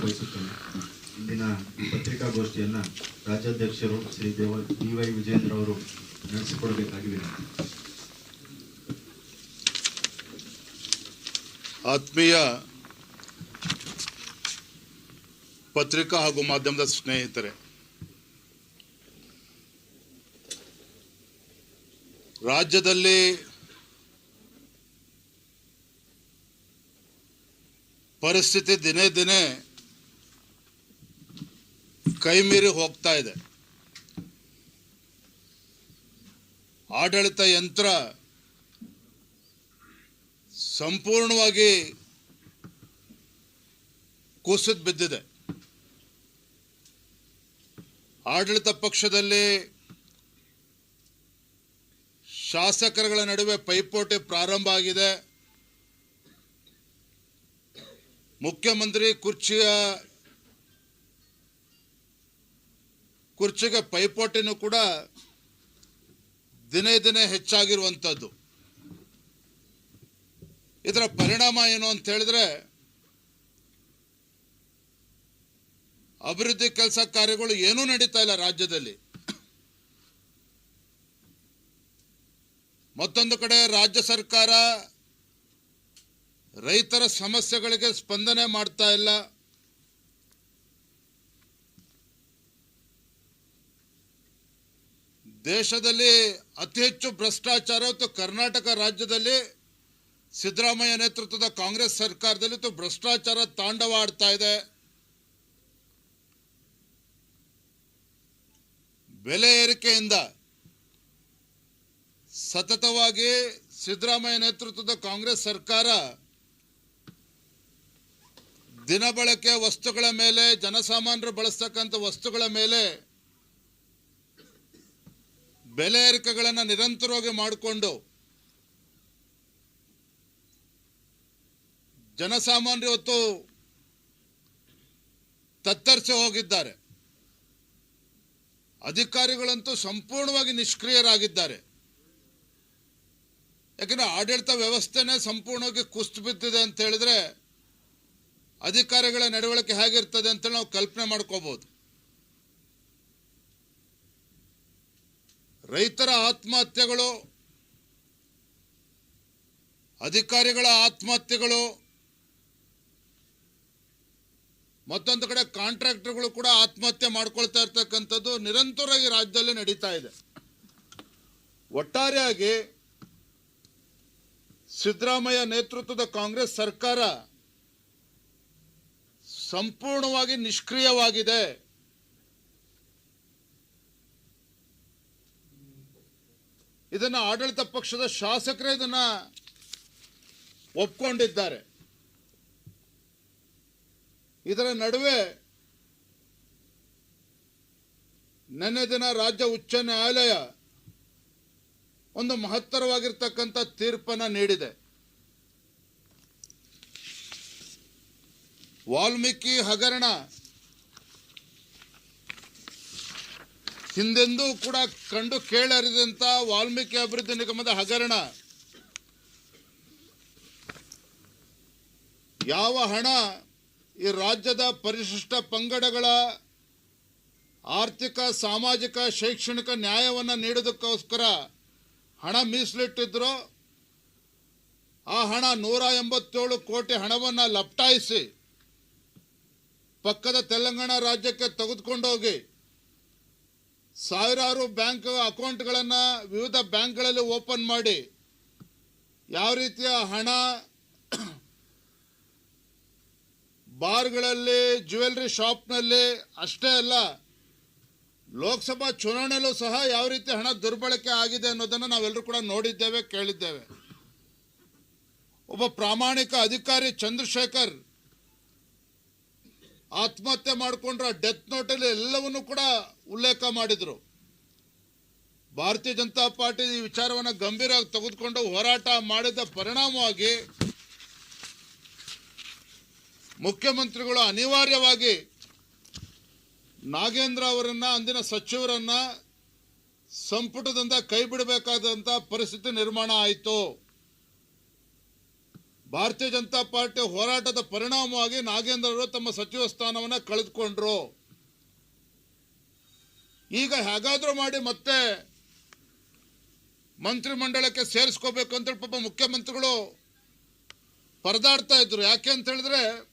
ಬಯಸುತ್ತೇನೆ ಇಂದಿನ ಪತ್ರಿಕಾಗೋಷ್ಠಿಯನ್ನು ರಾಜ್ಯಾಧ್ಯಕ್ಷರು ಶ್ರೀ ದೇವ ಡಿ ವೈ ವಿಜೇಂದ್ರ ಅವರು ನಡೆಸಿಕೊಡಬೇಕಾಗಿ ವಿನಂತಿ ಆತ್ಮೀಯ ಪತ್ರಿಕಾ ಹಾಗೂ ಮಾಧ್ಯಮದ ಸ್ನೇಹಿತರೆ, ರಾಜ್ಯದಲ್ಲಿ ಪರಿಸ್ಥಿತಿ ದಿನೇ ದಿನೇ ಕೈಮೀರಿ ಹೋಗ್ತಾ ಇದೆ. ಆಡಳಿತ ಯಂತ್ರ ಸಂಪೂರ್ಣವಾಗಿ ಕುಸಿದ್ ಬಿದ್ದಿದೆ. ಆಡಳಿತ ಪಕ್ಷದಲ್ಲಿ ಶಾಸಕರುಗಳ ನಡುವೆ ಪೈಪೋಟಿ ಪ್ರಾರಂಭ ಆಗಿದೆ. ಮುಖ್ಯಮಂತ್ರಿ ಕುರ್ಚಿಯ ಕುರ್ಚಿಗೆ ಪೈಪೋಟಿನೂ ಕೂಡ ದಿನೇ ದಿನೇ ಹೆಚ್ಚಾಗಿರುವಂಥದ್ದು. ಇದರ ಪರಿಣಾಮ ಏನು ಅಂತ ಹೇಳಿದ್ರೆ, ಅಭಿವೃದ್ಧಿ ಕೆಲಸ ಕಾರ್ಯಗಳು ಏನೂ ನಡೀತಾ ಇಲ್ಲ ರಾಜ್ಯದಲ್ಲಿ. ಮತ್ತೊಂದು ಕಡೆ ರಾಜ್ಯ ಸರ್ಕಾರ ರೈತರ ಸಮಸ್ಯೆಗಳಿಗೆ ಸ್ಪಂದನೆ ಮಾಡ್ತಾ ಇಲ್ಲ. ದೇಶದಲ್ಲಿ ಅತಿ ಹೆಚ್ಚು ಭ್ರಷ್ಟಾಚಾರ ಮತ್ತು ಕರ್ನಾಟಕ ರಾಜ್ಯದಲ್ಲಿ ಸಿದ್ದರಾಮಯ್ಯ ನೇತೃತ್ವದ ಕಾಂಗ್ರೆಸ್ ಸರ್ಕಾರದಲ್ಲಿ ಭ್ರಷ್ಟಾಚಾರ ತಾಂಡವ ಆಡ್ತಾ ಇದೆ. ಬೆಲೆ ಏರಿಕೆಯಿಂದ ಸತತವಾಗಿ ಸಿದ್ದರಾಮಯ್ಯ ನೇತೃತ್ವದ ಕಾಂಗ್ರೆಸ್ ಸರ್ಕಾರ ದಿನಬಳಕೆ ವಸ್ತುಗಳ ಮೇಲೆ, ಜನಸಾಮಾನ್ಯರು ಬಳಸ್ತಕ್ಕಂಥ ವಸ್ತುಗಳ ಮೇಲೆ ಬೆಲೆ ಏರಿಕೆಗಳನ್ನು ನಿರಂತರವಾಗಿ ಮಾಡಿಕೊಂಡು ಜನಸಾಮಾನ್ಯರು ಇವತ್ತು ತತ್ತರಿಸಿ ಹೋಗಿದ್ದಾರೆ. ಅಧಿಕಾರಿಗಳಂತೂ ಸಂಪೂರ್ಣವಾಗಿ ನಿಷ್ಕ್ರಿಯರಾಗಿದ್ದಾರೆ. ಯಾಕಂದರೆ ಆಡಳಿತ ವ್ಯವಸ್ಥೆನೇ ಸಂಪೂರ್ಣವಾಗಿ ಕುಸ್ತು ಬಿದ್ದಿದೆ ಅಂತ ಹೇಳಿದ್ರೆ ಅಧಿಕಾರಿಗಳ ನಡವಳಿಕೆ ಹೇಗಿರ್ತದೆ ಅಂತ ನಾವು ಕಲ್ಪನೆ ಮಾಡ್ಕೋಬಹುದು ರೈತರ ಆತ್ಮಹತ್ಯೆಗಳು, ಅಧಿಕಾರಿಗಳ ಆತ್ಮಹತ್ಯೆಗಳು, ಮತ್ತೊಂದು ಕಡೆ ಕಾಂಟ್ರಾಕ್ಟರ್ಗಳು ಕೂಡ ಆತ್ಮಹತ್ಯೆ ಮಾಡ್ಕೊಳ್ತಾ ಇರ್ತಕ್ಕಂಥದ್ದು ನಿರಂತರವಾಗಿ ರಾಜ್ಯದಲ್ಲಿ ನಡೀತಾ ಇದೆ. ಒಟ್ಟಾರೆಯಾಗಿ ಸಿದ್ದರಾಮಯ್ಯ ನೇತೃತ್ವದ ಕಾಂಗ್ರೆಸ್ ಸರ್ಕಾರ ಸಂಪೂರ್ಣವಾಗಿ ನಿಷ್ಕ್ರಿಯವಾಗಿದೆ. ಇದನ್ನ ಆಡಳಿತ ಪಕ್ಷದ ಶಾಸಕರೇ ಇದನ್ನ ಒಪ್ಕೊಂಡಿದ್ದಾರೆ. ಇದರ ನಡುವೆ ನಿನ್ನೆ ದಿನ ರಾಜ್ಯ ಉಚ್ಚ ನ್ಯಾಯಾಲಯ ಒಂದು ಮಹತ್ತರವಾಗಿರ್ತಕ್ಕಂಥ ತೀರ್ಪನ್ನ ನೀಡಿದೆ. ವಾಲ್ಮೀಕಿ ಹಗರಣ ಹಿಂದೆಂದೂ ಕೂಡ ಕಂಡು ಕೇಳರಿದಂಥ ವಾಲ್ಮೀಕಿ ಅಭಿವೃದ್ಧಿ ನಿಗಮದ ಹಗರಣ. ಯಾವ ಹಣ ಈ ರಾಜ್ಯದ ಪರಿಶಿಷ್ಟ ಪಂಗಡಗಳ ಆರ್ಥಿಕ, ಸಾಮಾಜಿಕ, ಶೈಕ್ಷಣಿಕ ನ್ಯಾಯವನ್ನು ನೀಡೋದಕ್ಕೋಸ್ಕರ ಹಣ ಮೀಸಲಿಟ್ಟಿದ್ರೋ ಆ ಹಣ ನೂರ ಎಂಬತ್ತೇಳು ಕೋಟಿ ಹಣವನ್ನು ಲಪ್ಟಾಯಿಸಿ ಪಕ್ಕದ ತೆಲಂಗಾಣ ರಾಜ್ಯಕ್ಕೆ ತೆಗೆದುಕೊಂಡೋಗಿ ಸಾವಿರಾರು ಬ್ಯಾಂಕ್ ಅಕೌಂಟ್ಗಳನ್ನು ವಿವಿಧ ಬ್ಯಾಂಕ್ಗಳಲ್ಲಿ ಓಪನ್ ಮಾಡಿ ಯಾವ ರೀತಿಯ ಹಣ ಬಾರ್ಗಳಲ್ಲಿ, ಜ್ಯುವೆಲ್ರಿ ಶಾಪ್ನಲ್ಲಿ, ಅಷ್ಟೇ ಅಲ್ಲ, ಲೋಕಸಭಾ ಚುನಾವಣೆಯಲ್ಲೂ ಸಹ ಯಾವ ರೀತಿ ಹಣ ದುರ್ಬಳಕೆ ಆಗಿದೆ ಅನ್ನೋದನ್ನು ನಾವೆಲ್ಲರೂ ಕೂಡ ನೋಡಿದ್ದೇವೆ, ಕೇಳಿದ್ದೇವೆ. ಒಬ್ಬ ಪ್ರಾಮಾಣಿಕ ಅಧಿಕಾರಿ ಚಂದ್ರಶೇಖರ್ ಆತ್ಮಹತ್ಯೆ ಮಾಡಿಕೊಂಡ್ರ ಡೆತ್ ನೋಟಲ್ಲಿ ಎಲ್ಲವನ್ನೂ ಕೂಡ ಉಲ್ಲೇಖ ಮಾಡಿದರು. ಭಾರತೀಯ ಜನತಾ ಪಾರ್ಟಿ ಈ ವಿಚಾರವನ್ನು ಗಂಭೀರವಾಗಿ ತೆಗೆದುಕೊಂಡು ಹೋರಾಟ ಮಾಡಿದ ಪರಿಣಾಮವಾಗಿ ಮುಖ್ಯಮಂತ್ರಿಗಳು ಅನಿವಾರ್ಯವಾಗಿ ನಾಗೇಂದ್ರ ಅವರನ್ನು, ಅಂದಿನ ಸಚಿವರನ್ನ ಸಂಪುಟದಿಂದ ಕೈ ಬಿಡಬೇಕಾದಂಥ ಪರಿಸ್ಥಿತಿ ನಿರ್ಮಾಣ ಆಯಿತು. ಭಾರತೀಯ ಜನತಾ ಪಾರ್ಟಿ ಹೋರಾಟದ ಪರಿಣಾಮವಾಗಿ ನಾಗೇಂದ್ರ ಅವರು ತಮ್ಮ ಸಚಿವ ಸ್ಥಾನವನ್ನು ಕಳೆದುಕೊಂಡ್ರು. ಈಗ ಹೇಗಾದರೂ ಮಾಡಿ ಮತ್ತೆ ಮಂತ್ರಿಮಂಡಲಕ್ಕೆ ಸೇರಿಸ್ಕೋಬೇಕು ಅಂತೇಳಿ ಪಾಪ ಮುಖ್ಯಮಂತ್ರಿಗಳು ಪರದಾಡ್ತಾ ಇದ್ರು. ಯಾಕೆ ಅಂತ ಹೇಳಿದ್ರೆ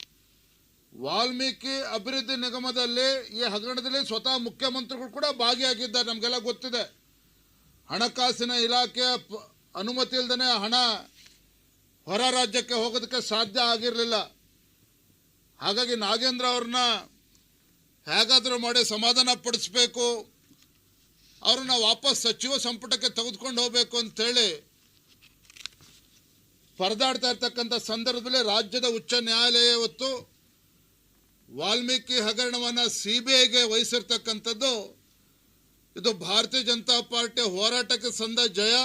ವಾಲ್ಮೀಕಿ ಅಭಿವೃದ್ಧಿ ನಿಗಮದಲ್ಲಿ ಈ ಹಗರಣದಲ್ಲಿ ಸ್ವತಃ ಮುಖ್ಯಮಂತ್ರಿಗಳು ಕೂಡ ಭಾಗಿಯಾಗಿದ್ದಾರೆ. ನಮಗೆಲ್ಲ ಗೊತ್ತಿದೆ. ಹಣಕಾಸಿನ ಇಲಾಖೆಯ ಪ- ಅನುಮತಿ ಇಲ್ದೇ ಹಣ ಹೊರ ರಾಜ್ಯಕ್ಕೆ ಹೋಗೋದಕ್ಕೆ ಸಾಧ್ಯ ಆಗಿರಲಿಲ್ಲ. ಹಾಗಾಗಿ ನಾಗೇಂದ್ರ ಅವ್ರನ್ನ ಹೇಗಾದರೂ ಮಾಡಿ ಸಮಾಧಾನ ಪಡಿಸ್ಬೇಕು. ಅವ್ರನ್ನ ವಾಪಸ್ ಸಚಿವ ಸಂಪುಟಕ್ಕೆ ತೆಗೆದುಕೊಂಡು ಹೋಗಬೇಕು ಅಂತೇಳಿ ಪರದಾಡ್ತಾ ಇರ್ತಕ್ಕಂಥ ಸಂದರ್ಭದಲ್ಲಿ ರಾಜ್ಯದ ಉಚ್ಚ ನ್ಯಾಯಾಲಯ ಇವತ್ತು ವಾಲ್ಮೀಕಿ ಹಗರಣವನ್ನು ಸಿ ಬಿ ಐಗೆ ವಹಿಸಿರ್ತಕ್ಕಂಥದ್ದು ಇದು ಭಾರತೀಯ ಜನತಾ ಪಾರ್ಟಿ ಹೋರಾಟಕ್ಕೆ ಸಂದ ಜಯ.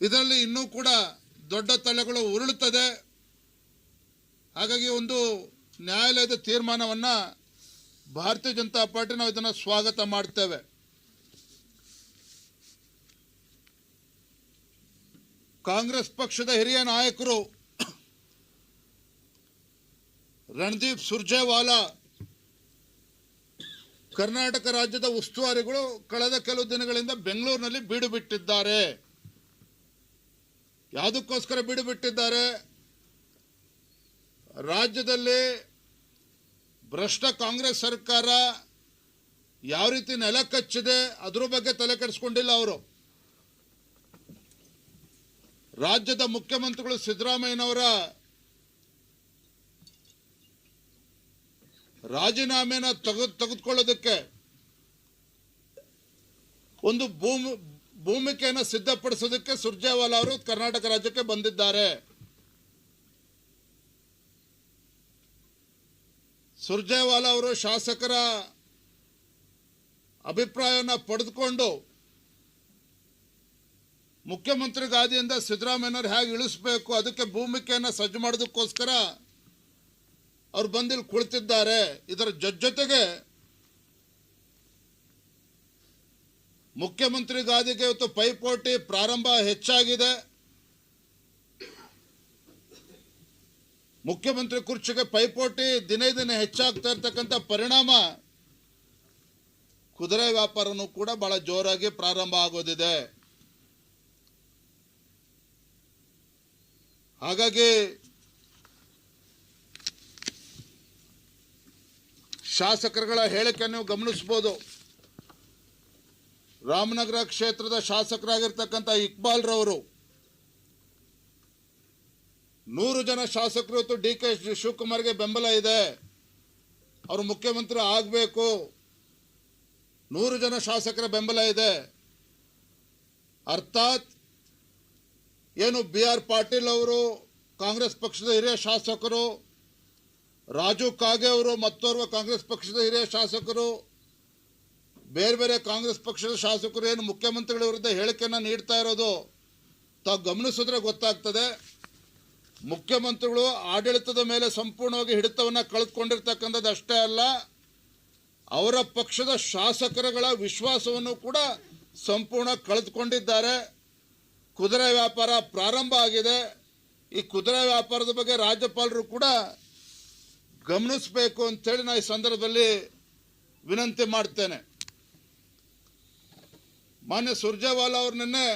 ಇದರಲ್ಲಿ ಇನ್ನೂ ಕೂಡ ದೊಡ್ಡ ತಲೆಗಳು ಉರುಳುತ್ತದೆ. ಹಾಗಾಗಿ ಒಂದು ನ್ಯಾಯಾಲಯದ ತೀರ್ಮಾನವನ್ನ ಭಾರತೀಯ ಜನತಾ ಪಾರ್ಟಿ ನಾವು ಇದನ್ನು ಸ್ವಾಗತ ಮಾಡ್ತೇವೆ. ಕಾಂಗ್ರೆಸ್ ಪಕ್ಷದ ಹಿರಿಯ ನಾಯಕರು ರಣದೀಪ್ ಸುರ್ಜೇವಾಲಾ, ಕರ್ನಾಟಕ ರಾಜ್ಯದ ಉಸ್ತುವಾರಿಗಳು ಕಳೆದ ಕೆಲವು ದಿನಗಳಿಂದ ಬೆಂಗಳೂರಿನಲ್ಲಿ ಬೀಡು ಬಿಟ್ಟಿದ್ದಾರೆ. ಯಾವುದಕ್ಕೋಸ್ಕರ ಬೀಡು ಬಿಟ್ಟಿದ್ದಾರೆ? ರಾಜ್ಯದಲ್ಲಿ ಭ್ರಷ್ಟ ಕಾಂಗ್ರೆಸ್ ಸರ್ಕಾರ ಯಾವ ರೀತಿ ನೆಲ ಕಚ್ಚಿದೆ, ಅದ್ರ ಬಗ್ಗೆ ತಲೆ ಕೆಡಿಸ್ಕೊಂಡಿಲ್ಲ ಅವರು. ರಾಜ್ಯದ ಮುಖ್ಯಮಂತ್ರಿಗಳು ಸಿದ್ದರಾಮಯ್ಯನವರ ರಾಜೀನಾಮೆನ ತೆಗೆದು, ತೆಗೆದುಕೊಳ್ಳೋದಕ್ಕೆ ಒಂದು ಭೂಮಿ, ಭೂಮಿಕೆಯನ್ನು ಸಿದ್ಧಪಡಿಸೋದಕ್ಕೆ ಸುರ್ಜೇವಾಲಾ ಅವರು ಕರ್ನಾಟಕ ರಾಜ್ಯಕ್ಕೆ ಬಂದಿದ್ದಾರೆ. ಸುರ್ಜೇವಾಲಾ ಅವರು ಶಾಸಕರ ಅಭಿಪ್ರಾಯವನ್ನು ಪಡೆದುಕೊಂಡು ಮುಖ್ಯಮಂತ್ರಿ ಗಾದಿಯಿಂದ ಸಿದ್ದರಾಮಯ್ಯನವ್ರು ಹೇಗೆ ಇಳಿಸ್ಬೇಕು, ಅದಕ್ಕೆ ಭೂಮಿಕೆಯನ್ನು ಸಜ್ಜು ಮಾಡೋದಕ್ಕೋಸ್ಕರ ಅವ್ರು ಬಂದಿಲ್ಲಿ ಕುಳಿತಿದ್ದಾರೆ. ಇದರ ಜೊತೆ ಜೊತೆಗೆ ಮುಖ್ಯಮಂತ್ರಿ ಗಾದಿಗೆ ಇವತ್ತು ಪೈಪೋಟಿ ಪ್ರಾರಂಭ ಹೆಚ್ಚಾಗಿದೆ. ಮುಖ್ಯಮಂತ್ರಿ ಕುರ್ಚಿಗೆ ಪೈಪೋಟಿ ದಿನೇ ದಿನೇ ಹೆಚ್ಚಾಗ್ತಾ ಇರ್ತಕ್ಕಂಥ ಪರಿಣಾಮ ಕುದುರೆ ವ್ಯಾಪಾರನೂ ಕೂಡ ಬಹಳ ಜೋರಾಗಿ ಪ್ರಾರಂಭ ಆಗೋದಿದೆ. ಹಾಗಾಗಿ ಶಾಸಕರುಗಳ ಹೇಳಿಕೆಯನ್ನು ಗಮನಿಸಬಹುದು. ರಾಮನಗರ ಕ್ಷೇತ್ರದ ಶಾಸಕರಾಗಿರ್ತಕ್ಕಂಥ ಇಕ್ಬಾಲ್ ರವರು ನೂರು ಜನ ಶಾಸಕರು ಇವತ್ತು ಡಿ ಕೆ ಶಿವಕುಮಾರ್ಗೆ ಬೆಂಬಲ ಇದೆ. ಅವರು ಮುಖ್ಯಮಂತ್ರಿ ಆಗಬೇಕು. ನೂರು ಜನ ಶಾಸಕರ ಬೆಂಬಲ ಇದೆ. ಅರ್ಥಾತ್ ಏನು ಬಿ ಆರ್ ಪಾಟೀಲ್ ಅವರು, ಕಾಂಗ್ರೆಸ್ ಪಕ್ಷದ ಹಿರಿಯ ಶಾಸಕರು, ರಾಜು ಕಾಗೆ ಅವರು, ಮತ್ತೋರ್ವ ಕಾಂಗ್ರೆಸ್ ಪಕ್ಷದ ಹಿರಿಯ ಶಾಸಕರು, ಬೇರೆ ಬೇರೆ ಕಾಂಗ್ರೆಸ್ ಪಕ್ಷದ ಶಾಸಕರು ಏನು ಮುಖ್ಯಮಂತ್ರಿಗಳ ವಿರುದ್ಧ ಹೇಳಿಕೆಯನ್ನು ನೀಡ್ತಾ ಇರೋದು ತಾವು ಗಮನಿಸಿದ್ರೆ ಗೊತ್ತಾಗ್ತದೆ. ಮುಖ್ಯಮಂತ್ರಿಗಳು ಆಡಳಿತದ ಮೇಲೆ ಸಂಪೂರ್ಣವಾಗಿ ಹಿಡಿತವನ್ನು ಕಳೆದುಕೊಂಡಿರ್ತಕ್ಕಂಥದ್ದು ಅಷ್ಟೇ ಅಲ್ಲ, ಅವರ ಪಕ್ಷದ ಶಾಸಕರುಗಳ ವಿಶ್ವಾಸವನ್ನು ಕೂಡ ಸಂಪೂರ್ಣ ಕಳೆದುಕೊಂಡಿದ್ದಾರೆ. ಕುದುರೆ ವ್ಯಾಪಾರ ಪ್ರಾರಂಭ ಆಗಿದೆ. ಈ ಕುದುರೆ ವ್ಯಾಪಾರದ ಬಗ್ಗೆ ರಾಜ್ಯಪಾಲರು ಕೂಡ ಗಮನಿಸಬೇಕು ಅಂತೇಳಿ ನಾನು ಈ ಸಂದರ್ಭದಲ್ಲಿ ವಿನಂತಿ ಮಾಡ್ತೇನೆ. ಮಾನ್ಯ ಸುರ್ಜೇವಾಲಾ ಅವ್ರು ನಿನ್ನೆ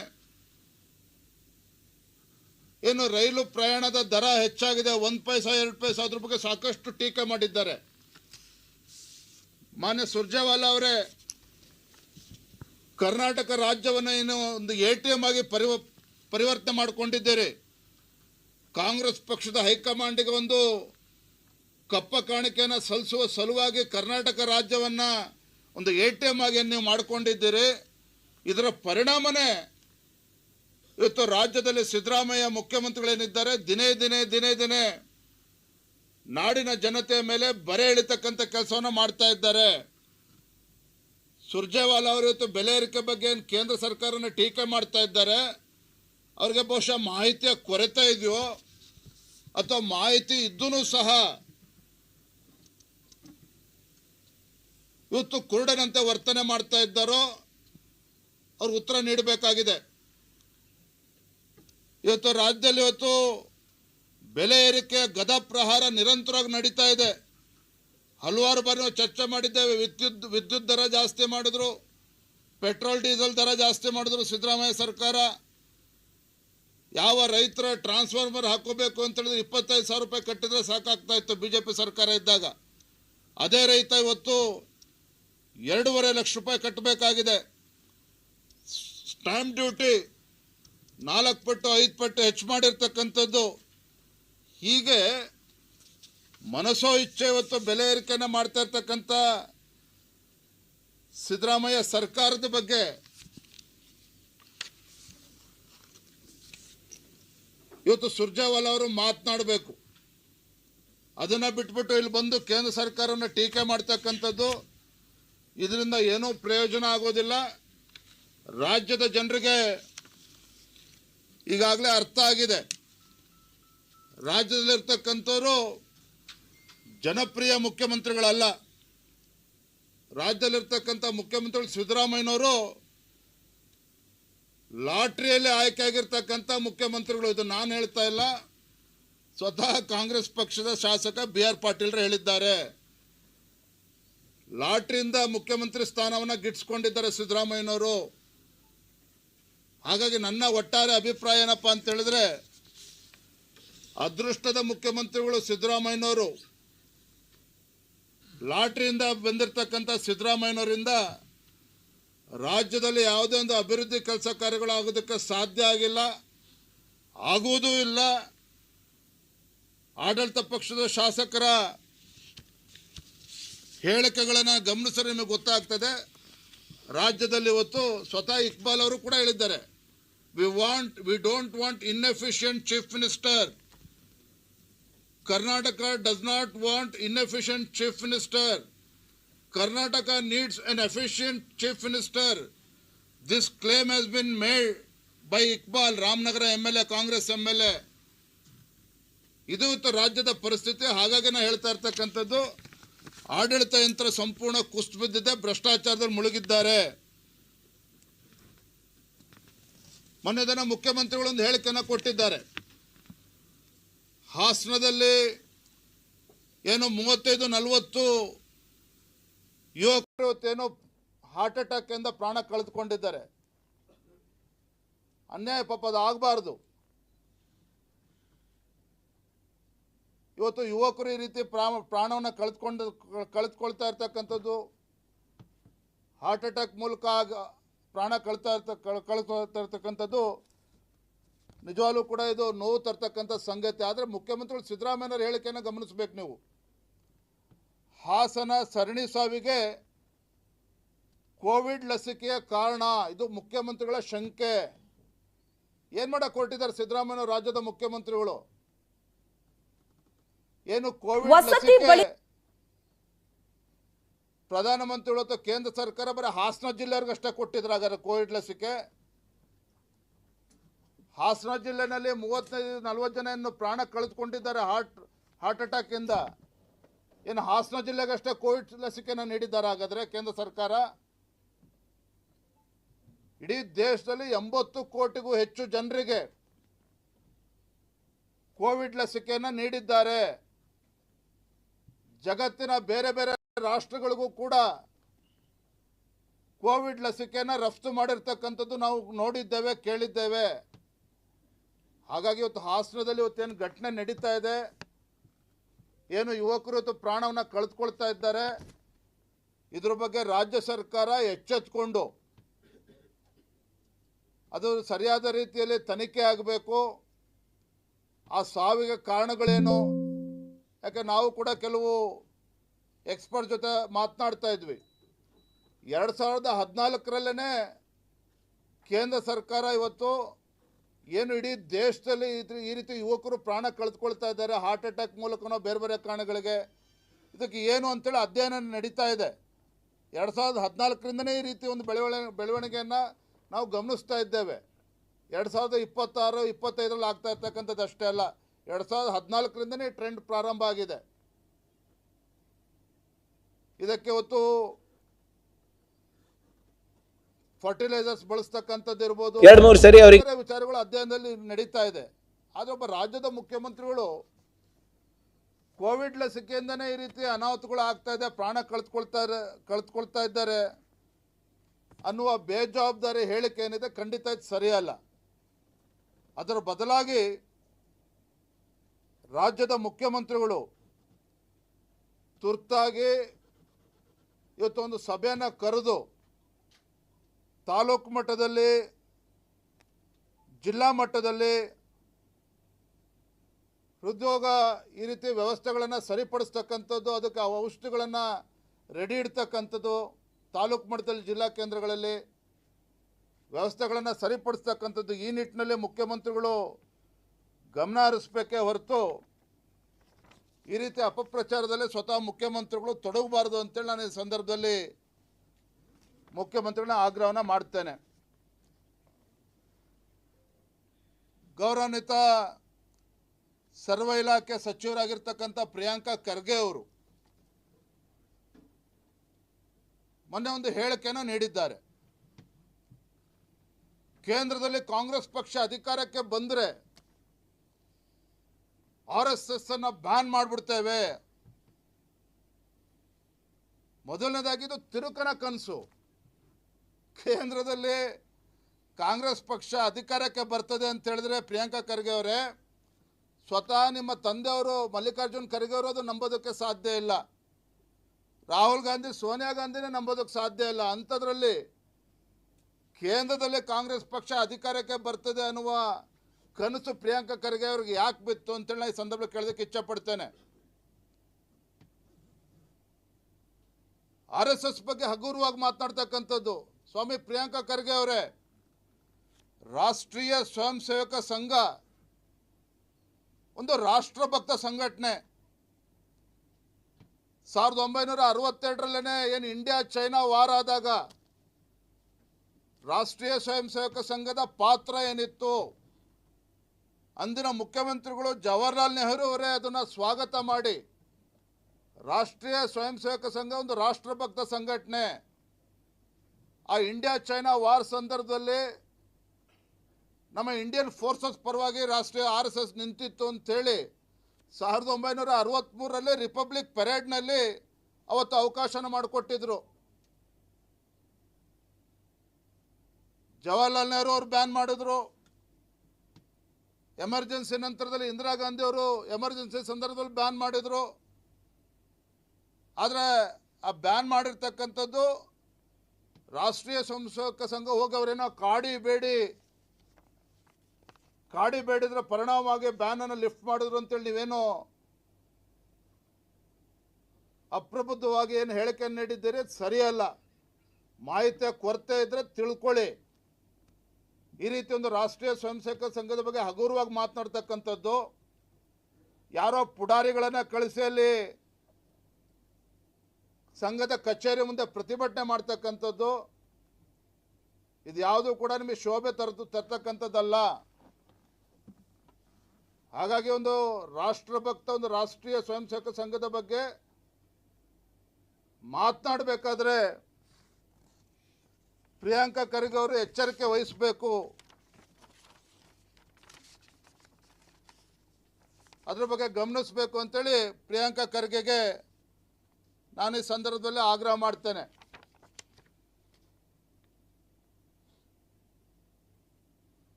ಏನು ರೈಲು ಪ್ರಯಾಣದ ದರ ಹೆಚ್ಚಾಗಿದೆ. ಒಂದು ಪೈಸ, ಎರಡು ಪೈಸ ಅದ್ರ ಬಗ್ಗೆ ಸಾಕಷ್ಟು ಟೀಕೆ ಮಾಡಿದ್ದಾರೆ. ಮಾನ್ಯ ಸುರ್ಜೇವಾಲಾ ಅವರೇ, ಕರ್ನಾಟಕ ರಾಜ್ಯವನ್ನು ಏನು ಒಂದು ಎ ಟಿ ಎಂ ಆಗಿ ಪರಿವ, ಪರಿವರ್ತನೆ ಮಾಡಿಕೊಂಡಿದ್ದೀರಿ. ಕಾಂಗ್ರೆಸ್ ಪಕ್ಷದ ಹೈಕಮಾಂಡಿಗೆ ಒಂದು ಕಪ್ಪ ಕಾಣಿಕೆಯನ್ನು ಸಲ್ಲಿಸುವ ಸಲುವಾಗಿ ಕರ್ನಾಟಕ ರಾಜ್ಯವನ್ನು ಒಂದು ಎ ಟಿ ಎಂ ಆಗಿ ನೀವು ಮಾಡಿಕೊಂಡಿದ್ದೀರಿ. ಇದರ ಪರಿಣಾಮನೇ ಇವತ್ತು ರಾಜ್ಯದಲ್ಲಿ ಸಿದ್ದರಾಮಯ್ಯ ಮುಖ್ಯಮಂತ್ರಿಗಳೇನಿದ್ದಾರೆ? ದಿನೇ ದಿನೇ ದಿನೇ ದಿನೇ ನಾಡಿನ ಜನತೆಯ ಮೇಲೆ ಬರೆ ಎಳಿತಕ್ಕಂಥ ಕೆಲಸವನ್ನು ಮಾಡ್ತಾ ಇದ್ದಾರೆ. ಸುರ್ಜೇವಾಲ ಅವರು ಇವತ್ತು ಬೆಲೆ ಏರಿಕೆ ಬಗ್ಗೆ ಏನು ಕೇಂದ್ರ ಸರ್ಕಾರನ ಟೀಕೆ ಮಾಡ್ತಾ ಇದ್ದಾರೆ. ಅವ್ರಿಗೆ ಬಹುಶಃ ಮಾಹಿತಿಯ ಕೊರತೆ ಇದೆಯೋ ಅಥವಾ ಮಾಹಿತಿ ಇದ್ದೂ ಸಹ ಇವತ್ತು ಕುರುಡನಂತೆ ವರ್ತನೆ ಮಾಡ್ತಾ ಇದ್ದಾರೋ, ಅವ್ರಿಗೆ ಉತ್ತರ ನೀಡಬೇಕಾಗಿದೆ. ಇವತ್ತು ರಾಜ್ಯದಲ್ಲಿ ಇವತ್ತು ಬೆಲೆ ಏರಿಕೆ, ಗದ ಪ್ರಹಾರ ನಿರಂತರವಾಗಿ ನಡೀತಾ ಇದೆ. ಹಲವಾರು ಬಾರಿ ನಾವು ಚರ್ಚೆ ಮಾಡಿದ್ದೇವೆ. ವಿದ್ಯುತ್ ವಿದ್ಯುತ್ ದರ ಜಾಸ್ತಿ ಮಾಡಿದ್ರು, ಪೆಟ್ರೋಲ್, ಡೀಸೆಲ್ ದರ ಜಾಸ್ತಿ ಮಾಡಿದ್ರು ಸಿದ್ದರಾಮಯ್ಯ ಸರ್ಕಾರ. ಯಾವ ರೈತರ ಟ್ರಾನ್ಸ್ಫಾರ್ಮರ್ ಹಾಕೋಬೇಕು ಅಂತ ಹೇಳಿದ್ರೆ ಇಪ್ಪತ್ತೈದು ಸಾವಿರ ರೂಪಾಯಿ ಕಟ್ಟಿದ್ರೆ ಸಾಕಾಗ್ತಾ ಇತ್ತು ಬಿ ಜೆ ಪಿ ಸರ್ಕಾರ ಇದ್ದಾಗ. ಅದೇ ರೈತ ಇವತ್ತು ಎರಡೂವರೆ ಲಕ್ಷ ರೂಪಾಯಿ ಕಟ್ಟಬೇಕಾಗಿದೆ. ಸ್ಟ್ಯಾಂಪ್ ಡ್ಯೂಟಿ ನಾಲ್ಕು ಪಟ್ಟು, ಐದು ಪಟ್ಟು ಹೆಚ್ಚು ಮಾಡಿರ್ತಕ್ಕಂಥದ್ದು. ಹೀಗೆ ಮನಸ್ಸೋ ಇಚ್ಛೆ ಇವತ್ತು ಬೆಲೆ ಏರಿಕೆಯನ್ನು ಮಾಡ್ತಾ ಇರ್ತಕ್ಕಂಥ ಸಿದ್ದರಾಮಯ್ಯ ಸರ್ಕಾರದ ಬಗ್ಗೆ ಇವತ್ತು ಸುರ್ಜಾವಾಲ ಅವರು ಮಾತನಾಡಬೇಕು. ಅದನ್ನು ಬಿಟ್ಬಿಟ್ಟು ಇಲ್ಲಿ ಬಂದು ಕೇಂದ್ರ ಸರ್ಕಾರವನ್ನು ಟೀಕೆ ಮಾಡ್ತಕ್ಕಂಥದ್ದು, ಇದರಿಂದ ಏನೂ ಪ್ರಯೋಜನ ಆಗೋದಿಲ್ಲ. ರಾಜ್ಯದ ಜನರಿಗೆ ಈಗಾಗಲೇ ಅರ್ಥ ಆಗಿದೆ. ರಾಜ್ಯದಲ್ಲಿರ್ತಕ್ಕಂಥವರು ಜನಪ್ರಿಯ ಮುಖ್ಯಮಂತ್ರಿಗಳಲ್ಲ. ರಾಜ್ಯದಲ್ಲಿರ್ತಕ್ಕಂಥ ಮುಖ್ಯಮಂತ್ರಿಗಳು ಸಿದ್ದರಾಮಯ್ಯನವರು ಲಾಟ್ರಿಯಲ್ಲಿ ಆಯ್ಕೆ ಆಗಿರ್ತಕ್ಕಂಥ ಮುಖ್ಯಮಂತ್ರಿಗಳು. ಇದು ನಾನು ಹೇಳ್ತಾ ಇಲ್ಲ. ಸ್ವತಃ ಕಾಂಗ್ರೆಸ್ ಪಕ್ಷದ ಶಾಸಕ ಬಿ ಆರ್ ಪಾಟೀಲ್ರು ಹೇಳಿದ್ದಾರೆ. ಲಾಟ್ರಿಯಿಂದ ಮುಖ್ಯಮಂತ್ರಿ ಸ್ಥಾನವನ್ನು ಗಿಟ್ಸ್ಕೊಂಡಿದ್ದಾರೆ ಸಿದ್ದರಾಮಯ್ಯನವರು. ಹಾಗಾಗಿ ನನ್ನ ಒಟ್ಟಾರೆ ಅಭಿಪ್ರಾಯ ಏನಪ್ಪ ಅಂತ ಹೇಳಿದ್ರೆ, ಅದೃಷ್ಟದ ಮುಖ್ಯಮಂತ್ರಿಗಳು ಸಿದ್ದರಾಮಯ್ಯನವರು, ಲಾಟ್ರಿಯಿಂದ ಬಂದಿರತಕ್ಕಂಥ ಸಿದ್ದರಾಮಯ್ಯನವರಿಂದ ರಾಜ್ಯದಲ್ಲಿ ಯಾವುದೇ ಒಂದು ಅಭಿವೃದ್ಧಿ ಕೆಲಸ ಕಾರ್ಯಗಳು ಆಗೋದಕ್ಕೆ ಸಾಧ್ಯ ಆಗಿಲ್ಲ, ಆಗುವುದೂ ಇಲ್ಲ. ಆಡಳಿತ ಪಕ್ಷದ ಶಾಸಕರ ಹೇಳಿಕೆಗಳನ್ನು ಗಮನಿಸಿದ್ರೆ ನಿಮಗೆ ಗೊತ್ತಾಗ್ತದೆ. ರಾಜ್ಯದಲ್ಲಿ ಇವತ್ತು ಸ್ವತಃ ಇಕ್ಬಾಲ್ ಅವರು ಕೂಡ ಹೇಳಿದ್ದಾರೆ. We want we don't want inefficient chief minister Karnataka does not want inefficient chief minister Karnataka needs an efficient chief minister this claim has been made by Iqbal, Ramanagara M L A Congress M L A ಇದು ರಾಜ್ಯದ ಪರಿಸ್ಥಿತಿ. ಹಾಗಾಗಿ ನಾ ಹೇಳ್ತಾ ಇರ್ತಕ್ಕಂಥದ್ದು ಆಡಳಿತ ಯಂತ್ರ ಸಂಪೂರ್ಣ ಕುಸ್ತು ಬಿದ್ದಿದೆ, ಭ್ರಷ್ಟಾಚಾರದಲ್ಲಿ ಮುಳುಗಿದ್ದಾರೆ. ಮೊನ್ನೆ ದಿನ ಮುಖ್ಯಮಂತ್ರಿಗಳು ಒಂದು ಹೇಳಿಕೆಯನ್ನು ಕೊಟ್ಟಿದ್ದಾರೆ. ಹಾಸನದಲ್ಲಿ ಏನು ಮೂವತ್ತೈದು, ನಲವತ್ತು ಯುವಕರು ಏನು ಹಾರ್ಟ್ ಅಟ್ಯಾಕ್ ಇಂದ ಪ್ರಾಣ ಕಳೆದುಕೊಂಡಿದ್ದಾರೆ. ಅನ್ಯಾಯ ಪಾಪ ಅದು ಆಗಬಾರ್ದು. ಇವತ್ತು ಯುವಕರು ಈ ರೀತಿ ಪ್ರಾಮ, ಪ್ರಾಣವನ್ನು ಕಳೆದುಕೊಂಡು ಕಳೆದುಕೊಳ್ತಾ ಇರ್ತಕ್ಕಂಥದ್ದು ಹಾರ್ಟ್ ಅಟ್ಯಾಕ್ ಮೂಲಕ ಪ್ರಾಣ ಕಳ್ತಾ ಇರ್ತ, ಕಳ್- ಕಳ್ಕೊಳ್ತಾ ಇರ್ತಕ್ಕಂಥದ್ದು, ನಿಜವಾಗ್ಲೂ ಕೂಡ ಇದು ನೋವು ತರ್ತಕ್ಕಂಥ ಸಂಗತಿ. ಆದರೆ ಮುಖ್ಯಮಂತ್ರಿಗಳು ಸಿದ್ದರಾಮಯ್ಯವ್ರ ಹೇಳಿಕೆಯನ್ನು ಗಮನಿಸಬೇಕು ನೀವು. ಹಾಸನ ಸರಣಿ ಸಾವಿಗೆ ಕೋವಿಡ್ ಲಸಿಕೆಯ ಕಾರಣ. ಇದು ಮುಖ್ಯಮಂತ್ರಿಗಳ ಶಂಕೆ. ಏನು ಮಾಡೋಕ್ಕೆ ಹೊರಟಿದ್ದಾರೆ ಸಿದ್ದರಾಮಯ್ಯ ರಾಜ್ಯದ ಮುಖ್ಯಮಂತ್ರಿಗಳು? ಏನು ಕೋವಿಡ್ ವಸತಿ ಲಸಿಕೆ ಬಳಿ- ಪ್ರಧಾನಮಂತ್ರಿಗಳು ಅಥವಾ ಕೇಂದ್ರ ಸರ್ಕಾರ ಬರೀ ಹಾಸನ ಜಿಲ್ಲೆಯವ್ರಿಗಷ್ಟೇ ಕೊಟ್ಟಿದ್ರು ಹಾಗಾದ್ರೆ ಕೋವಿಡ್ ಲಸಿಕೆ. ಹಾಸನ ಜಿಲ್ಲೆನಲ್ಲಿ ಮೂವತ್ತೈದು ನಲವತ್ತು ಜನ ಏನು ಪ್ರಾಣ ಕಳೆದುಕೊಂಡಿದ್ದಾರೆ ಹಾರ್ಟ್ ಹಾರ್ಟ್ ಅಟ್ಯಾಕ್ ಇಂದ. ಏನು ಹಾಸನ ಜಿಲ್ಲೆಗಷ್ಟೇ ಕೋವಿಡ್ ಲಸಿಕೆನ ನೀಡಿದ್ದಾರೆ ಹಾಗಾದ್ರೆ ಕೇಂದ್ರ ಸರ್ಕಾರ. ಇಡೀ ದೇಶದಲ್ಲಿ ಎಂಬತ್ತು ಕೋಟಿಗೂ ಹೆಚ್ಚು ಜನರಿಗೆ ಕೋವಿಡ್ ಲಸಿಕೆಯನ್ನು ನೀಡಿದ್ದಾರೆ. ಜಗತ್ತಿನ ಬೇರೆ ಬೇರೆ ರಾಷ್ಟ್ರಗಳಿಗೂ ಕೂಡ ಕೋವಿಡ್ ಲಸಿಕೆಯನ್ನು ರಫ್ತು ಮಾಡಿರ್ತಕ್ಕಂಥದ್ದು ನಾವು ನೋಡಿದ್ದೇವೆ, ಕೇಳಿದ್ದೇವೆ. ಹಾಗಾಗಿ ಇವತ್ತು ಹಾಸನದಲ್ಲಿ ಇವತ್ತೇನು ಘಟನೆ ನಡೀತಾ ಇದೆ. ಏನು ಯುವಕರು ಇವತ್ತು ಪ್ರಾಣವನ್ನು ಕಳೆದುಕೊಳ್ತಾ ಇದ್ದಾರೆ. ಇದ್ರ ಬಗ್ಗೆ ರಾಜ್ಯ ಸರ್ಕಾರ ಎಚ್ಚೆತ್ಕೊಂಡು, ಅದು ಸರಿಯಾದ ರೀತಿಯಲ್ಲಿ ತನಿಖೆ ಆಗಬೇಕು. ಆ ಸಾವಿಗೆ ಕಾರಣಗಳೇನು? ಯಾಕೆ ನಾವು ಕೂಡ ಕೆಲವು ಎಕ್ಸ್ಪರ್ಟ್ ಜೊತೆ ಮಾತನಾಡ್ತಾ ಇದ್ವಿ. ಎರಡು ಸಾವಿರದ ಹದಿನಾಲ್ಕರಲ್ಲೇ ಕೇಂದ್ರ ಸರ್ಕಾರ ಇವತ್ತು ಏನು ಇಡೀ ದೇಶದಲ್ಲಿ ಈ ರೀತಿ ಯುವಕರು ಪ್ರಾಣ ಕಳೆದುಕೊಳ್ತಾ ಇದ್ದಾರೆ. ಹಾರ್ಟ್ ಅಟ್ಯಾಕ್ ಮೂಲಕನೋ ಬೇರೆ ಬೇರೆ ಕಾರಣಗಳಿಗೆ. ಇದಕ್ಕೆ ಏನು ಅಂತೇಳಿ ಅಧ್ಯಯನ ನಡೀತಾ ಇದೆ. ಎರಡು ಸಾವಿರದ ಹದಿನಾಲ್ಕರಿಂದನೇ ಈ ರೀತಿ ಒಂದು ಬೆಳವಣಿಗೆ ಬೆಳವಣಿಗೆಯನ್ನು ನಾವು ಗಮನಿಸ್ತಾ ಇದ್ದೇವೆ. ಎರಡು ಸಾವಿರದ ಇಪ್ಪತ್ತಾರು, ಇಪ್ಪತ್ತೈದರಲ್ಲಿ ಆಗ್ತಾ ಇರ್ತಕ್ಕಂಥದ್ದು ಅಷ್ಟೇ ಅಲ್ಲ. ಎರಡು ಸಾವಿರದ ಹದಿನಾಲ್ಕರಿಂದನೇ ಟ್ರೆಂಡ್ ಪ್ರಾರಂಭ ಆಗಿದೆ. ಇದಕ್ಕೆ ಹೊತ್ತು ಫರ್ಟಿಲೈಸರ್ಸ್ ಬಳಸ್ತಕ್ಕಂಥದ್ದು ಇರ್ಬೋದು. ಎರಡ್ ಮೂರು ಸರಿ ಅವ್ರಿಗೆ ವಿಚಾರಗಳು ಅಧ್ಯಯನದಲ್ಲಿ ನಡೀತಾ ಇದೆ. ಆದ್ರೆ ಒಬ್ಬ ರಾಜ್ಯದ ಮುಖ್ಯಮಂತ್ರಿಗಳು ಕೋವಿಡ್ ಲಸಿಕೆಯಿಂದನೇ ಈ ರೀತಿ ಅನಾಹುತಗಳು ಆಗ್ತಾ ಇದೆ ಪ್ರಾಣ ಕಳೆದುಕೊಳ್ತಾ ಕಳೆದುಕೊಳ್ತಾ ಇದ್ದಾರೆ ಅನ್ನುವ ಬೇಜವಾಬ್ದಾರಿ ಹೇಳಿಕೆ ಏನಿದೆ ಖಂಡಿತ ಸರಿಯಲ್ಲ. ಅದರ ಬದಲಾಗಿ ರಾಜ್ಯದ ಮುಖ್ಯಮಂತ್ರಿಗಳು ತುರ್ತಾಗಿ ಇವತ್ತೊಂದು ಸಭೆಯನ್ನು ಕರೆದು ತಾಲೂಕು ಮಟ್ಟದಲ್ಲಿ, ಜಿಲ್ಲಾ ಮಟ್ಟದಲ್ಲಿ ಹೃದ್ಯೋಗ ಈ ರೀತಿ ವ್ಯವಸ್ಥೆಗಳನ್ನು ಸರಿಪಡಿಸ್ತಕ್ಕಂಥದ್ದು, ಅದಕ್ಕೆ ಔಷಧಿಗಳನ್ನು ರೆಡಿ ಇಡ್ತಕ್ಕಂಥದ್ದು, ತಾಲೂಕು ಮಟ್ಟದಲ್ಲಿ, ಜಿಲ್ಲಾ ಕೇಂದ್ರಗಳಲ್ಲಿ ವ್ಯವಸ್ಥೆಗಳನ್ನು ಸರಿಪಡಿಸ್ತಕ್ಕಂಥದ್ದು ಈ ನಿಟ್ಟಿನಲ್ಲಿ ಮುಖ್ಯಮಂತ್ರಿಗಳು ಗಮನ ಹರಿಸ್ಬೇಕೇ ಹೊರತು ಈ ರೀತಿ ಅಪಪ್ರಚಾರದಲ್ಲಿ ಸ್ವತಃ ಮುಖ್ಯಮಂತ್ರಿಗಳು ತೊಡಗಬಾರದು ಅಂತೇಳಿ ನಾನು ಈ ಸಂದರ್ಭದಲ್ಲಿ ಮುಖ್ಯಮಂತ್ರಿಗಳನ್ನ ಆಗ್ರಹವನ್ನು ಮಾಡ್ತೇನೆ. ಗೌರವಾನ್ವಿತ ಸರ್ವ ಇಲಾಖೆ ಸಚಿವರಾಗಿರ್ತಕ್ಕಂಥ ಪ್ರಿಯಾಂಕಾ ಖರ್ಗೆ ಅವರು ಮೊನ್ನೆ ಒಂದು ಹೇಳಿಕೆಯನ್ನು ನೀಡಿದ್ದಾರೆ. ಕೇಂದ್ರದಲ್ಲಿ ಕಾಂಗ್ರೆಸ್ ಪಕ್ಷ ಅಧಿಕಾರಕ್ಕೆ ಬಂದರೆ ಆರ್ ಎಸ್ ಎಸ್ ಅನ್ನ ಬ್ಯಾನ್ ಮಾಡಿಬಿಡ್ತೇವೆ. ಮೊದಲನೇದಾಗಿದ್ದು ತಿರುಕನ ಕನಸು. ಕೇಂದ್ರದಲ್ಲಿ ಕಾಂಗ್ರೆಸ್ ಪಕ್ಷ ಅಧಿಕಾರಕ್ಕೆ ಬರ್ತದೆ ಅಂತ ಹೇಳಿದ್ರೆ ಪ್ರಿಯಾಂಕಾ ಖರ್ಗೆ ಅವರೇ, ಸ್ವತಃ ನಿಮ್ಮ ತಂದೆಯವರು ಮಲ್ಲಿಕಾರ್ಜುನ್ ಖರ್ಗೆ ಅವರು ಅದು ನಂಬೋದಕ್ಕೆ ಸಾಧ್ಯ ಇಲ್ಲ. ರಾಹುಲ್ ಗಾಂಧಿ, ಸೋನಿಯಾ ಗಾಂಧಿನೇ ನಂಬೋದಕ್ಕೆ ಸಾಧ್ಯ ಇಲ್ಲ. ಅಂಥದ್ರಲ್ಲಿ ಕೇಂದ್ರದಲ್ಲಿ ಕಾಂಗ್ರೆಸ್ ಪಕ್ಷ ಅಧಿಕಾರಕ್ಕೆ ಬರ್ತದೆ ಅನ್ನುವ ಕನಸು ಪ್ರಿಯಾಂಕಾ ಖರ್ಗೆ ಅವ್ರಿಗೆ ಯಾಕೆ ಬಿತ್ತು ಅಂತೇಳಿ ನಾ ಈ ಸಂದರ್ಭ ಕೇಳೋದಕ್ಕೆ ಇಚ್ಛಪಡ್ತೇನೆ. ಆರ್ ಎಸ್ ಎಸ್ ಬಗ್ಗೆ ಹಗುರವಾಗಿ ಮಾತನಾಡ್ತಕ್ಕಂಥದ್ದು ಸ್ವಾಮಿ ಪ್ರಿಯಾಂಕಾ ಖರ್ಗೆ ಅವರೇ. ರಾಷ್ಟ್ರೀಯ ಸ್ವಯಂ ಸೇವಕ ಸಂಘ, ಒಂದು ರಾಷ್ಟ್ರಭಕ್ತ ಸಂಘಟನೆ. ಸಾವಿರದ ಒಂಬೈನೂರ ಅರವತ್ತೆರಡರಲ್ಲೇ ಏನು ಇಂಡಿಯಾ ಚೈನಾ ವಾರ್ ಆದಾಗ ರಾಷ್ಟ್ರೀಯ ಸ್ವಯಂ ಸೇವಕ ಸಂಘದ ಪಾತ್ರ ಏನಿತ್ತು? ಅಂದಿನ ಮುಖ್ಯಮಂತ್ರಿಗಳು ಜವಾಹರ್ಲಾಲ್ ನೆಹರು ಅವರೇ ಅದನ್ನು ಸ್ವಾಗತ ಮಾಡಿ ರಾಷ್ಟ್ರೀಯ ಸ್ವಯಂ ಸೇವಕ ಸಂಘ, ಒಂದು ರಾಷ್ಟ್ರಭಕ್ತ ಸಂಘಟನೆ. ಆ ಇಂಡಿಯಾ ಚೈನಾ ವಾರ್ ಸಂದರ್ಭದಲ್ಲಿ ನಮ್ಮ ಇಂಡಿಯನ್ ಫೋರ್ಸಸ್ ಪರವಾಗಿ ರಾಷ್ಟ್ರೀಯ ಆರ್ ಎಸ್ ಎಸ್ ನಿಂತಿತ್ತು ಅಂತೇಳಿ ಸಾವಿರದ ಒಂಬೈನೂರ ಅರವತ್ತ್ಮೂರರಲ್ಲಿ ರಿಪಬ್ಲಿಕ್ ಪೆರೇಡ್ನಲ್ಲಿ ಅವತ್ತು ಅವಕಾಶನ ಮಾಡಿಕೊಟ್ಟಿದ್ರು. ಜವಾಹರ್ಲಾಲ್ ನೆಹರು ಅವರು ಬ್ಯಾನ್ ಮಾಡಿದ್ರು. ಎಮರ್ಜೆನ್ಸಿ ನಂತರದಲ್ಲಿ ಇಂದಿರಾ ಗಾಂಧಿ ಅವರು ಎಮರ್ಜೆನ್ಸಿ ಸಂದರ್ಭದಲ್ಲಿ ಬ್ಯಾನ್ ಮಾಡಿದರು. ಆದರೆ ಆ ಬ್ಯಾನ್ ಮಾಡಿರ್ತಕ್ಕಂಥದ್ದು ರಾಷ್ಟ್ರೀಯ ಸಂಶೋಧಕ ಸಂಘ ಹೋಗಿ ಅವರೇನೋ ಕಾಡಿ ಬೇಡಿ, ಕಾಡಿ ಬೇಡಿದ್ರೆ ಪರಿಣಾಮವಾಗಿ ಬ್ಯಾನನ್ನು ಲಿಫ್ಟ್ ಮಾಡಿದ್ರು ಅಂತೇಳಿ ನೀವೇನು ಅಪ್ರಬುದ್ಧವಾಗಿ ಏನು ಹೇಳಿಕೆ ನೀಡಿದ್ದೀರಿ? ಸರಿಯಲ್ಲ. ಮಾಹಿತಿಯ ಕೊರತೆ ಇದ್ದರೆ ತಿಳ್ಕೊಳ್ಳಿ. ಈ ರೀತಿ ಒಂದು ರಾಷ್ಟ್ರೀಯ ಸ್ವಯಂ ಸೇವಕ ಸಂಘದ ಬಗ್ಗೆ ಹಗುರವಾಗಿ ಮಾತನಾಡ್ತಕ್ಕಂಥದ್ದು, ಯಾರೋ ಪುಡಾರಿಗಳನ್ನು ಕಳಿಸಿ ಅಲ್ಲಿ ಸಂಘದ ಕಚೇರಿ ಮುಂದೆ ಪ್ರತಿಭಟನೆ ಮಾಡ್ತಕ್ಕಂಥದ್ದು, ಇದು ಯಾವುದು ಕೂಡ ನಿಮಗೆ ಶೋಭೆ ತರದು, ತರ್ತಕ್ಕಂಥದ್ದಲ್ಲ. ಹಾಗಾಗಿ ಒಂದು ರಾಷ್ಟ್ರಭಕ್ತ, ಒಂದು ರಾಷ್ಟ್ರೀಯ ಸ್ವಯಂ ಸೇವಕ ಸಂಘದ ಬಗ್ಗೆ ಮಾತನಾಡಬೇಕಾದ್ರೆ ಪ್ರಿಯಾಂಕಾ ಖರ್ಗೆ ಅವರು ಎಚ್ಚರಿಕೆ ವಹಿಸಬೇಕು. ಅದ್ರ ಬಗ್ಗೆ ಗಮನಿಸಬೇಕು ಅಂತೇಳಿ ಪ್ರಿಯಾಂಕಾ ಖರ್ಗೆಗೆ ನಾನು ಈ ಸಂದರ್ಭದಲ್ಲಿ ಆಗ್ರಹ ಮಾಡ್ತೇನೆ.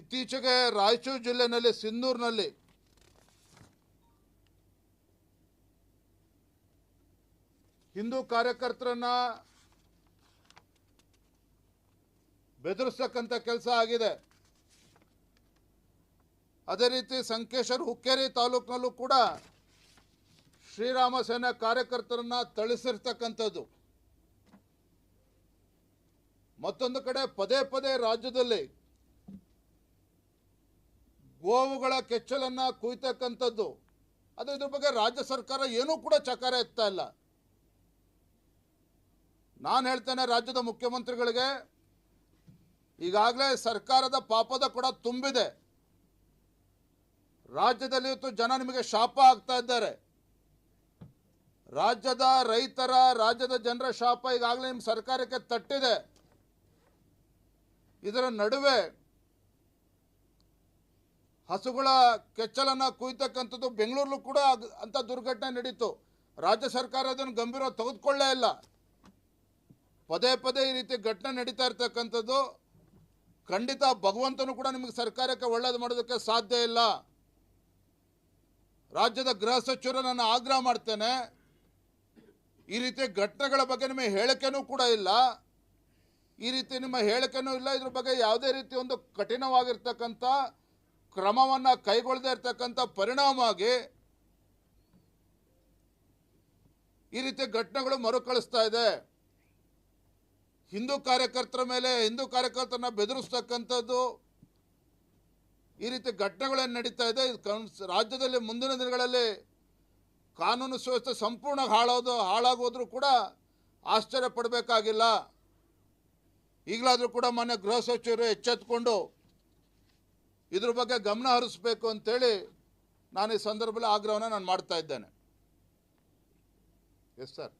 ಇತ್ತೀಚೆಗೆ ರಾಯಚೂರು ಜಿಲ್ಲೆನಲ್ಲಿ ಸಿಂಧೂರಿನಲ್ಲಿ ಹಿಂದೂ ಕಾರ್ಯಕರ್ತರನ್ನ ಬೆದರಿಸ್ತಕ್ಕಂಥ ಕೆಲಸ ಆಗಿದೆ. ಅದೇ ರೀತಿ ಸಂಕೇಶ್ವರ ಹುಕ್ಕೇರಿ ತಾಲೂಕಿನಲ್ಲೂ ಕೂಡ ಶ್ರೀರಾಮ ಸೇನಾ ಕಾರ್ಯಕರ್ತರನ್ನ ಥಳಿಸಿರ್ತಕ್ಕಂಥದ್ದು. ಮತ್ತೊಂದು ಕಡೆ ಪದೇ ಪದೇ ರಾಜ್ಯದಲ್ಲಿ ಗೋವುಗಳ ಕೆಚ್ಚಲನ್ನ ಕುಯ್ತಕ್ಕಂಥದ್ದು. ಅದು ಇದ್ರ ಬಗ್ಗೆ ರಾಜ್ಯ ಸರ್ಕಾರ ಏನೂ ಕೂಡ ಚಕಾರ ಎತ್ತಾ ಇಲ್ಲ. ನಾನು ಹೇಳ್ತೇನೆ ರಾಜ್ಯದ ಮುಖ್ಯಮಂತ್ರಿಗಳಿಗೆ ಈಗಾಗಲೇ ಸರ್ಕಾರದ ಪಾಪದ ಕೂಡ ತುಂಬಿದೆ. ರಾಜ್ಯದಲ್ಲಿ ಜನ ನಿಮಗೆ ಶಾಪ ಆಗ್ತಾ ಇದ್ದಾರೆ. ರಾಜ್ಯದ ರೈತರ, ರಾಜ್ಯದ ಜನರ ಶಾಪ ಈಗಾಗಲೇ ನಿಮ್ಮ ಸರ್ಕಾರಕ್ಕೆ ತಟ್ಟಿದೆ. ಇದರ ನಡುವೆ ಹಸುಗಳ ಕೆಚ್ಚಲನ್ನು ಕುಯ್ತಕ್ಕಂಥದ್ದು ಬೆಂಗಳೂರಲ್ಲೂ ಕೂಡ ಅಂಥ ದುರ್ಘಟನೆ ನಡೀತು. ರಾಜ್ಯ ಸರ್ಕಾರ ಅದನ್ನು ಗಂಭೀರವಾಗಿ ತೆಗೆದುಕೊಳ್ಳೇ ಇಲ್ಲ. ಪದೇ ಪದೇ ಈ ರೀತಿ ಘಟನೆ ನಡೀತಾ ಇರ್ತಕ್ಕಂಥದ್ದು. ಖಂಡಿತ ಭಗವಂತನು ಕೂಡ ನಿಮಗೆ ಸರ್ಕಾರಕ್ಕೆ ಒಳ್ಳೇದು ಮಾಡೋದಕ್ಕೆ ಸಾಧ್ಯ ಇಲ್ಲ. ರಾಜ್ಯದ ಗೃಹ ಸಚಿವರು ನಾನು ಆಗ್ರಹ ಮಾಡ್ತೇನೆ. ಈ ರೀತಿ ಘಟನೆಗಳ ಬಗ್ಗೆ ನಿಮಗೆ ಹೇಳಿಕೆನೂ ಕೂಡ ಇಲ್ಲ. ಈ ರೀತಿ ನಿಮ್ಮ ಹೇಳಿಕೆನೂ ಇಲ್ಲ. ಇದ್ರ ಬಗ್ಗೆ ಯಾವುದೇ ರೀತಿ ಒಂದು ಕಠಿಣವಾಗಿರ್ತಕ್ಕಂಥ ಕ್ರಮವನ್ನು ಕೈಗೊಳ್ಳದೇ ಇರ್ತಕ್ಕಂಥ ಪರಿಣಾಮವಾಗಿ ಈ ರೀತಿ ಘಟನೆಗಳು ಮರುಕಳಿಸ್ತಾ ಇದೆ. ಹಿಂದೂ ಕಾರ್ಯಕರ್ತರ ಮೇಲೆ ಹಿಂದೂ ಕಾರ್ಯಕರ್ತರನ್ನ ಬೆದರಿಸ್ತಕ್ಕಂಥದ್ದು ಈ ರೀತಿ ಘಟನೆಗಳೇನು ನಡೀತಾ ಇದೆ? ರಾಜ್ಯದಲ್ಲಿ ಮುಂದಿನ ದಿನಗಳಲ್ಲಿ ಕಾನೂನು ಸುವ್ಯವಸ್ಥೆ ಸಂಪೂರ್ಣ ಹಾಳೋದು ಹಾಳಾಗೋದ್ರೂ ಕೂಡ ಆಶ್ಚರ್ಯ ಪಡಬೇಕಾಗಿಲ್ಲ. ಈಗಲಾದರೂ ಕೂಡ ಮಾನ್ಯ ಗೃಹ ಸಚಿವರು ಎಚ್ಚೆತ್ತುಕೊಂಡು ಇದ್ರ ಬಗ್ಗೆ ಗಮನ ಹರಿಸ್ಬೇಕು ಅಂತೇಳಿ ನಾನು ಈ ಸಂದರ್ಭದಲ್ಲಿ ಆಗ್ರಹವನ್ನು ನಾನು ಮಾಡ್ತಾ ಇದ್ದೇನೆ. Yes sir